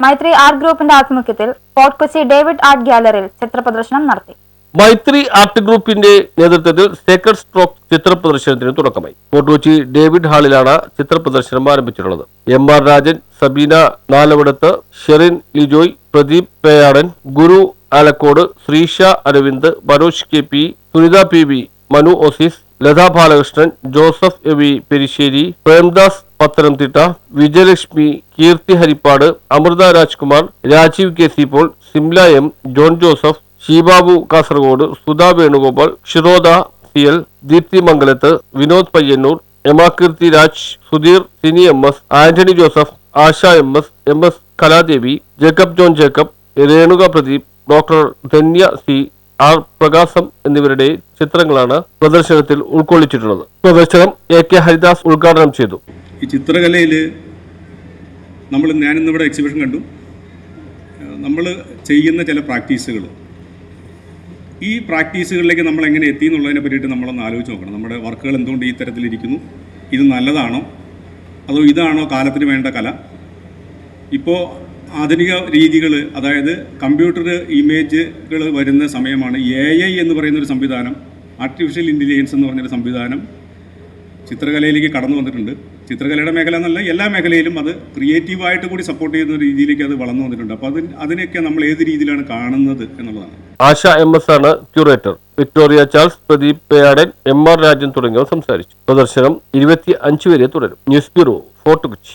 Maitri art ഗ്രൂപ്പിന്റെ ആഭിമുഖ്യത്തിൽ fort Kochi David art ഗ്യാലറിയിൽ ചിത്രപ്രദർശനം നടത്തി. മൈത്രി ആർട്ട് ഗ്രൂപ്പിന്റെ നേതൃത്വത്തിൽ സേക്രഡ് സ്ട്രോക്ക് ചിത്ര പ്രദർശനത്തിന് തുടക്കമായി. ഫോർട്ട് കൊച്ചി ഡേവിഡ് ഹാളിലാണ് ചിത്ര പ്രദർശനം ആരംഭിച്ചിട്ടുള്ളത്. M R Rajan Sabeena Nalavadath Sherin Lijoy Pradeep Peyadan Guru Alakode Sreesha Aravind Manoj K P Sunitha P V Manu Osis Latha Balakrishnan Joseph A V Perissery Premdas Pathanamthitta Vijayalakshmi Keerthi Harippad Amritha Rajkumar Rajeev K C Paul Simla M John Joseph Sheebabu Kasaragod Sudha Venugopal Shiroda C L Deepthi Mangalath Vinod Payyanur Emakeerthi Raj Sudheer Sini M S Antony Joseph Asha M S M S Kaladevi Jacob John Jacob Renuka Pradeep doctor Dhanya C R Prakasham എന്നിവരുടെ ചിത്രങ്ങളാണ് പ്രദർശനത്തിൽ ഉൾക്കൊള്ളിച്ചിട്ടുള്ളത്. പ്രദർശനം A K Haridas ഉദ്ഘാടനം ചെയ്തു. ഈ ചിത്രകലയിൽ നമ്മൾ ഞാനിന്നിവിടെ exhibition കണ്ടു. നമ്മൾ ചെയ്യുന്ന ചില പ്രാക്ടീസുകൾ ഈ പ്രാക്ടീസുകളിലേക്ക് നമ്മൾ എങ്ങനെ എത്തി എന്നുള്ളതിനെ പറ്റിയിട്ട് നമ്മളൊന്ന് ആലോചിച്ച് നോക്കണം. നമ്മുടെ വർക്കുകൾ എന്തുകൊണ്ട് ഈ തരത്തിലിരിക്കുന്നു? ഇത് നല്ലതാണോ? അതോ ഇതാണോ കാലത്തിന് വേണ്ട കല? ഇപ്പോൾ ആധുനിക രീതികൾ അതായത് കമ്പ്യൂട്ടർ ഇമേജുകൾ വരുന്ന സമയമാണ് എ ഐ എന്ന് പറയുന്നൊരു സംവിധാനം ആർട്ടിഫിഷ്യൽ ഇന്റലിജൻസ് എന്ന് പറഞ്ഞൊരു സംവിധാനം ചിത്രകലയിലേക്ക് കടന്നു വന്നിട്ടുണ്ട്. ചിത്രകലയുടെ മേഖല എന്നല്ല എല്ലാ മേഖലയിലും അത് ക്രിയേറ്റീവായിട്ട് കൂടി സപ്പോർട്ട് ചെയ്യുന്ന രീതിയിലേക്ക് അത് വളർന്നു വന്നിട്ടുണ്ട്. അപ്പോൾ അത് അതിനെയൊക്കെ നമ്മൾ ഏത് രീതിയിലാണ് കാണുന്നത് എന്നുള്ളതാണ്. ആശ എം എസ് ആണ് curator Victoria Charles Pradeep Peyadan M R Rajan തുടങ്ങിയവർ സംസാരിച്ചു. പ്രദർശനം ഇരുപത്തി അഞ്ച് വരെ തുടരും. News bureau Fort Kochi.